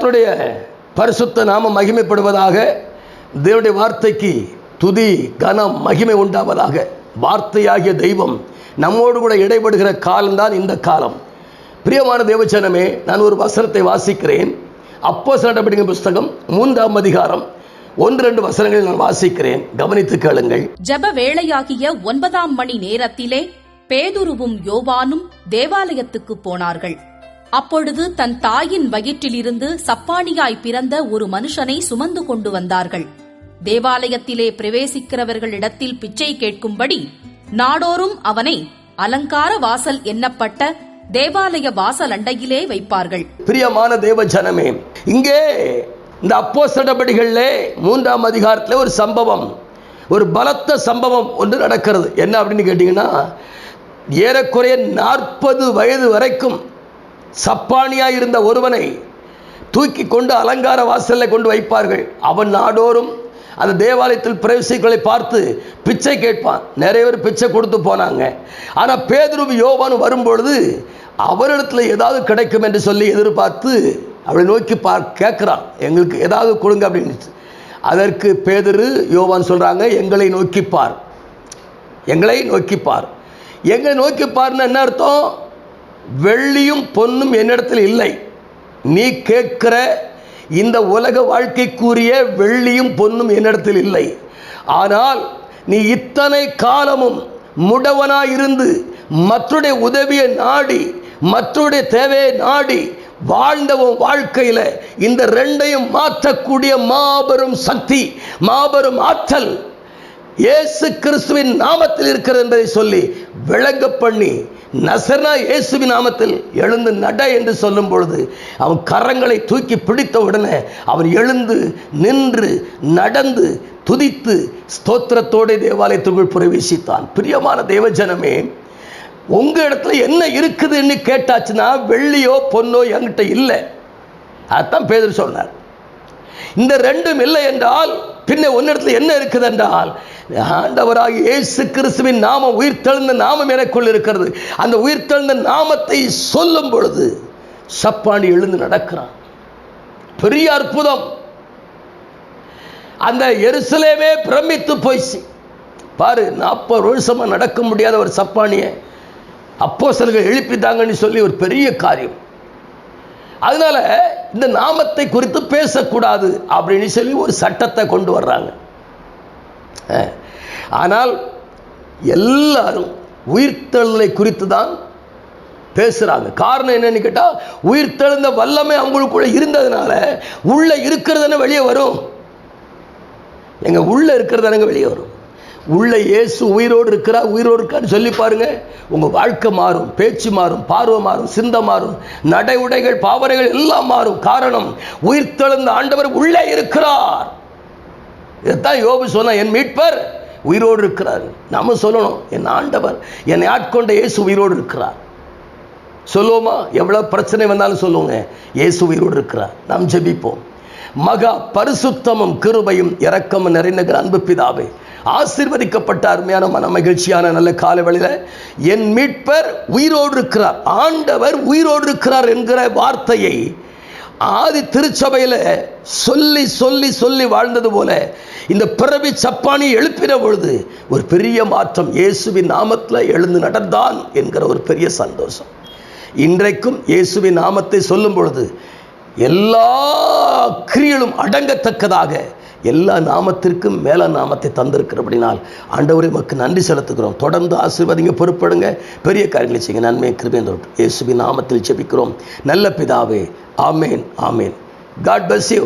கர்த்தருடைய பரிசுத்த நாம மகிமைப்படுவதாக தேவனுடைய வார்த்தைக்கு துதி கனம் மகிமை உண்டாவதாக வார்த்தையாகிய தெய்வம் நம்மோடு கூட இடைபடுகிற காலம்தான் இந்த காலம். பிரியமான தேவச்சனமே நான் ஒரு வசனத்தை வாசிக்கிறேன். அப்போ நடவடிக்கை புஸ்தகம் மூன்றாம் அதிகாரம் ஒன்று ரெண்டு வசனங்களை நான் வாசிக்கிறேன். கவனித்து கேளுங்கள். ஜப வேளையாகிய ஒன்பதாம் மணி நேரத்திலே பேதுருவும் யோவானும் தேவாலயத்துக்கு போனார்கள். அப்பொழுது தன் தாயின் வயிற்றிலிருந்து சப்பானியாய் பிறந்த ஒரு மனுஷனை சுமந்து கொண்டு வந்தார்கள். தேவாலயத்திலே பிரவேசிக்கிறவர்களிடத்தில் பிச்சை கேட்கும்படி நாடோறும் அவனை அலங்கார வாசல் எண்ணப்பட்ட தேவாலய வாசல் அண்டையிலே வைப்பார்கள். பிரியமான தேவ ஜனமே இங்கே இந்த அப்போ நடபடிகளில் மூன்றாம் அதிகாரத்தில் ஒரு சம்பவம் ஒரு பலத்த சம்பவம் ஒன்று நடக்கிறது. என்ன அப்படின்னு கேட்டிங்கன்னா ஏறக்குறைய நாற்பது வயது வரைக்கும் சப்பானியாக இருந்த ஒருவனை தூக்கி கொண்டு அலங்கார வாசலில் கொண்டு வைப்பார்கள். அவன் நாடோறும் அந்த தேவாலயத்தில் பிரவேசிகளை பார்த்து பிச்சை கேட்பான். நிறைய பேர் பிச்சை கொடுத்து போனாங்க. ஆனால் பேதுருவு யோவான் வரும்பொழுது அவரிடத்தில் ஏதாவது கிடைக்கும் என்று சொல்லி எதிர்பார்த்து அவளை நோக்கி பார் கேட்குறான். எங்களுக்கு ஏதாவது கொடுங்க அப்படின்னு அதற்கு பேதரு யோவான் சொல்கிறாங்க எங்களை நோக்கி பார். எங்களை நோக்கி பார். எங்களை நோக்கிப்பார்னு என்ன அர்த்தம்? வெள்ளியும் பொன்னும் என்னிடத்தில் இல்லை. நீ கேட்கிற இந்த உலக வாழ்க்கைக்குரிய வெள்ளியும் பொன்னும் என்னிடத்தில் இல்லை. ஆனால் நீ இத்தனை காலமும் முடவனாயிருந்து மற்றுடைய உதவியை நாடி மற்றுடைய தேவையை நாடி வாழ்ந்தவன் வாழ்க்கையில் இந்த ரெண்டையும் மாற்றக்கூடிய மாபெரும் சக்தி மாபெரும் ஆற்றல் இயேசு கிறிஸ்துவின் நாமத்தில் இருக்கிறது என்பதை சொல்லி விளங்க பண்ணி நசர்னா இயேசுவி நாமத்தில் எழுந்து நட என்று சொல்லும் பொழுது அவன் கரங்களை தூக்கி பிடித்த உடனே அவர் எழுந்து நின்று நடந்து துதித்து ஸ்தோத்திரத்தோட தேவாலயத்துக்குள் பிரவேசித்தான். பிரியமான தேவஜனமே உங்க இடத்துல என்ன இருக்குதுன்னு கேட்டாச்சுன்னா வெள்ளியோ பொன்னோ என்கிட்ட இல்லை. அதான் பேதர் சொன்னார். இந்த ரெண்டும் இல்லை என்றால் பின்ன உன்னிடத்தில் என்ன இருக்குது என்றால் ஆண்டவராக இயேசு கிறிஸ்துவின் நாமம் உயிர்த்தெழுந்த நாமம் எனக்குள் இருக்கிறது. அந்த உயிர்த்தெழுந்த நாமத்தை சொல்லும் பொழுது சப்பானி எழுந்து நடக்கிறான். பெரிய அற்புதம். அந்த எருசலேமே பிரமித்து போய்ச்சு. பாரு நாற்பது வருஷமா நடக்க முடியாத ஒரு சப்பானியை அப்போ சிலர்கள் எழுப்பிட்டாங்கன்னு சொல்லி ஒரு பெரிய காரியம். அதனால இந்த நாமத்தை குறித்து பேசக்கூடாது அப்படின்னு சொல்லி ஒரு சட்டத்தை கொண்டு வர்றாங்க. ஆனால் எல்லாரும் உயிர்த்தெழுதலை குறித்து தான் பேசுகிறாங்க காரணம் என்னன்னு கேட்டால் உயிர்த்தெழுந்த வல்லமை அவங்களுக்குள்ள இருந்ததுனால உள்ள இருக்கிறதுன வெளியே வரும். எங்க உள்ள இருக்கிறதானங்க வெளியே வரும். உள்ள இயேசு உயிரோடு இருக்கிறா உயிரோடு இருக்கான்னு சொல்லி பாருங்க. உங்க வாழ்க்கை மாறும் பேச்சு மாறும் பார்வை மாறும் சிந்த மாறும் நடை உடைகள் பாவனைகள் எல்லாம் மாறும். காரணம் உயிர்த்தெழுந்த ஆண்டவர் உள்ளே இருக்கிறார். இதைத்தான் யோபு சொன்ன என் மீட்பர் உயிரோடு இருக்கிறார். நாம சொல்லணும் என் ஆண்டவர் என்னை ஆட்கொண்ட இயேசு உயிரோடு இருக்கிறார். சொல்லுவோமா? எவ்வளவு பிரச்சனை வந்தாலும் சொல்லுவோங்க. இயேசு உயிரோடு இருக்கிறார். நாம் ஜெபிப்போம். மகா பரிசுத்தமும் கிருபையும் இரக்கமும் நிறைந்த அன்பு பிதாவே ஆசிர்வதிக்கப்பட்ட அருமையான மன மகிழ்ச்சியான நல்ல காலவெளியில் என் மீட்பர் உயிரோடு இருக்கிறார். ஆண்டவர் உயிரோடு இருக்கிறார் என்கிற வார்த்தையை ஆதி திருச்சபையில் சொல்லி சொல்லி சொல்லி வாழ்ந்தது போல இந்த பிறவி சப்பானி எழுப்பின பொழுது ஒரு பெரிய மாற்றம் இயேசுவின் நாமத்தில் எழுந்து நடந்தான் என்கிற ஒரு பெரிய சந்தோஷம். இன்றைக்கும் இயேசுவின் நாமத்தை சொல்லும் பொழுது எல்லா கிரியலும் அடங்கத்தக்கதாக எல்லா நாமத்திற்கும் மேல நாமத்தை தந்திருக்கிறபடினால் ஆண்டவரை மக்கள் நன்றி செலுத்துகிறோம். தொடர்ந்து ஆசீர்வாதிங்க பொறுப்படுங்க. பெரிய காரியங்களை செய்யுங்க. நன்மை கிருபேந்தோட் இயேசுவின் நாமத்தில் ஜெபிக்கிறோம். நல்ல பிதாவே. ஆமேன் ஆமேன். God bless you